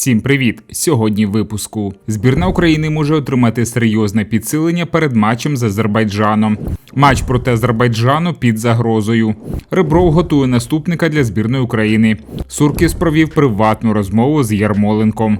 Всім привіт! Сьогодні в випуску. Збірна України може отримати серйозне підсилення перед матчем з Азербайджаном. Матч проти Азербайджану під загрозою. Ребров готує наступника для збірної України. Суркіс провів приватну розмову з Ярмоленком.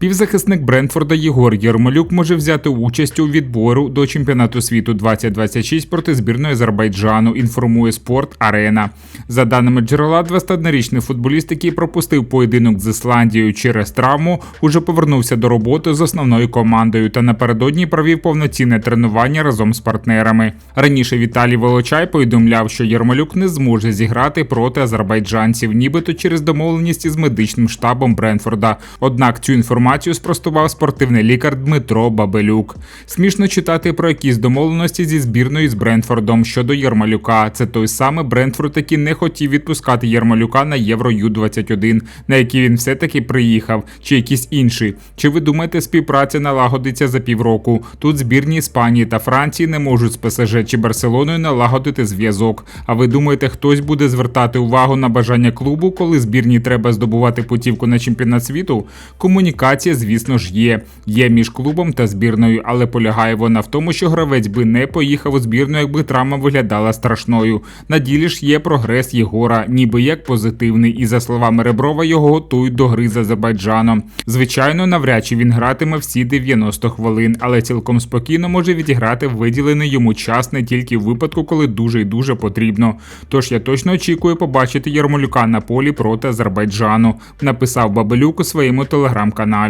Півзахисник Брентфорда Єгор Єрмолюк може взяти участь у відбору до чемпіонату світу 2026 проти збірної Азербайджану. Інформує спорт Арена. За даними джерела, 21-річний футболіст, який пропустив поєдинок з Ісландією через травму, уже повернувся до роботи з основною командою та напередодні провів повноцінне тренування разом з партнерами. Раніше Віталій Волочай повідомляв, що Єрмолюк не зможе зіграти проти азербайджанців, нібито через домовленість із медичним штабом Брентфорда. Однак цю інформацію спростував спортивний лікар Дмитро Бабелюк. Смішно читати про якісь домовленості зі збірною з Брентфордом щодо Єрмолюка. Це той самий Брентфорд, який не хотів відпускати Єрмолюка на Євро Ю-21, на який він все-таки приїхав, чи якісь інші. Чи ви думаєте, співпраця налагодиться за півроку? Тут збірні Іспанії та Франції не можуть з ПСЖ чи Барселоною налагодити зв'язок. А ви думаєте, хтось буде звертати увагу на бажання клубу, коли збірні треба здобувати путівку на чемпіонат світу? Комунікація, звісно ж, є. Є між клубом та збірною, але полягає вона в тому, що гравець би не поїхав у збірну, якби травма виглядала страшною. На ділі ж є прогрес Єгора, ніби як позитивний, і за словами Реброва, його готують до гри з Азербайджаном. Звичайно, навряд чи він гратиме всі 90 хвилин, але цілком спокійно може відіграти виділений йому час не тільки в випадку, коли дуже і дуже потрібно. Тож я точно очікую побачити Ярмолюка на полі проти Азербайджану, написав Бабелюк у своєму телеграм-каналі.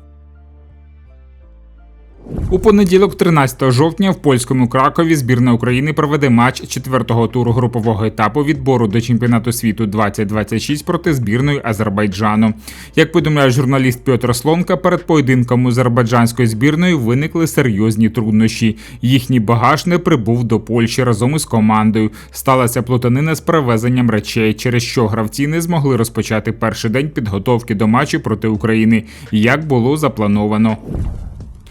У понеділок, 13 жовтня, в польському Кракові збірна України проведе матч четвертого туру групового етапу відбору до чемпіонату світу 2026 проти збірної Азербайджану. Як повідомляє журналіст Петр Слонка, перед поєдинком азербайджанської збірної виникли серйозні труднощі. Їхній багаж не прибув до Польщі разом із командою. Сталася плутанина з перевезенням речей, через що гравці не змогли розпочати перший день підготовки до матчу проти України, як було заплановано.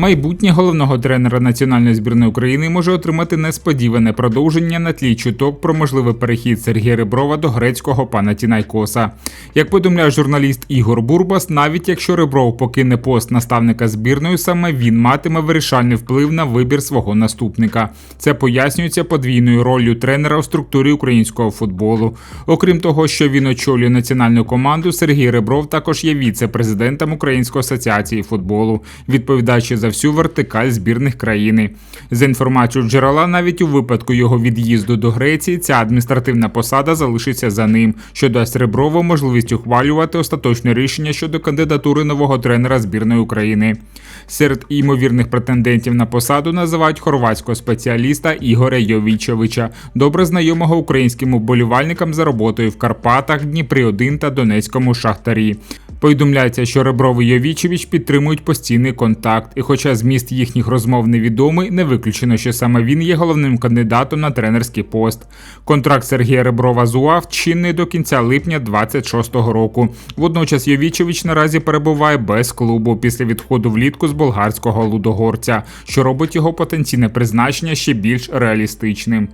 Майбутнє головного тренера національної збірної України може отримати несподіване продовження на тлі чуток про можливий перехід Сергія Реброва до грецького Панатінайкоса. Як повідомляє журналіст Ігор Бурбас, навіть якщо Ребров покине пост наставника збірної, саме він матиме вирішальний вплив на вибір свого наступника. Це пояснюється подвійною роллю тренера у структурі українського футболу. Окрім того, що він очолює національну команду, Сергій Ребров також є віце-президентом Української асоціації футболу. Відповідаючи за всю вертикаль збірних країни. За інформацією джерела, навіть у випадку його від'їзду до Греції, ця адміністративна посада залишиться за ним, що дасть Реброву можливість ухвалювати остаточне рішення щодо кандидатури нового тренера збірної України. Серед ймовірних претендентів на посаду називають хорватського спеціаліста Ігоря Йовічовича, добре знайомого українським вболівальникам за роботою в Карпатах, Дніпрі 1 та Донецькому Шахтарі. Повідомляється, що Ребров і Йовічевич підтримують постійний контакт, і хоча зміст їхніх розмов невідомий, не виключено, що саме він є головним кандидатом на тренерський пост. Контракт Сергія Реброва з УАВ чинний до кінця липня 26-го року. Водночас Йовічевич наразі перебуває без клубу після відходу влітку з болгарського лудогорця, що робить його потенційне призначення ще більш реалістичним.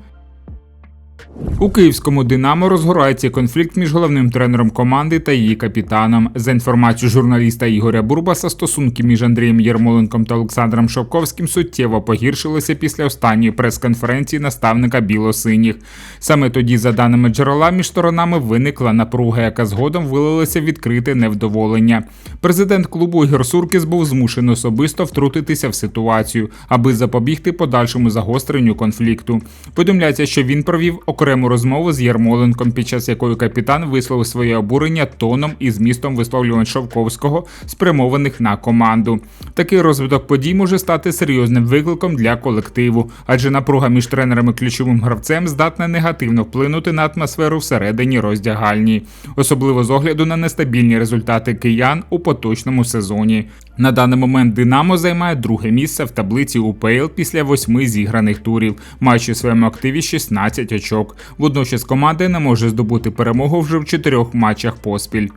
У київському Динамо розгорається конфлікт між головним тренером команди та її капітаном. За інформацією журналіста Ігоря Бурбаса, стосунки між Андрієм Єрмоленком та Олександром Шовковським суттєво погіршилися після останньої прес-конференції наставника білосиніх. Саме тоді, за даними джерела, між сторонами виникла напруга, яка згодом вилилася в відкрите невдоволення. Президент клубу Ігор Суркіс був змушений особисто втрутитися в ситуацію, аби запобігти подальшому загостренню конфлікту. Повідомляється, що він провів окрему розмову з Єрмоленком, під час якої капітан висловив своє обурення тоном і змістом висловлювань Шовковського, спрямованих на команду. Такий розвиток подій може стати серйозним викликом для колективу, адже напруга між тренером і ключовим гравцем здатна негативно вплинути на атмосферу всередині роздягальні, особливо з огляду на нестабільні результати киян у поточному сезоні. На даний момент Динамо займає друге місце в таблиці УПЛ після восьми зіграних турів, маючи в своєму активі 16 очок. Водночас команда не може здобути перемогу вже в чотирьох матчах поспіль.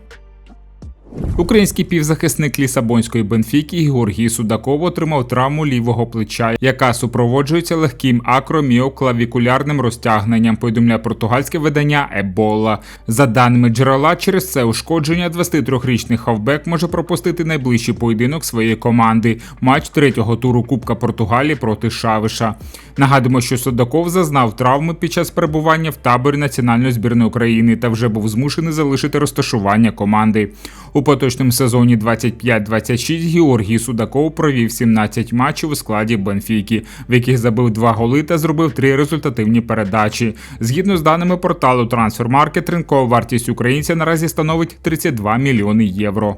Український півзахисник Лісабонської Бенфіки Георгій Судаков отримав травму лівого плеча, яка супроводжується легким акроміоклавікулярним розтягненням. Повідомляє португальське видання Ебола. За даними джерела, через це ушкодження 23-річний хавбек може пропустити найближчий поєдинок своєї команди матч третього туру Кубка Португалії проти Шавиша. Нагадуємо, що Судаков зазнав травми під час перебування в таборі національної збірної України та вже був змушений залишити розташування команди. У поточному сезоні 25-26 Георгій Судаков провів 17 матчів у складі Бенфіки, в яких забив два голи та зробив три результативні передачі. Згідно з даними порталу Transfermarkt, ринкова вартість українця наразі становить 32 мільйони євро.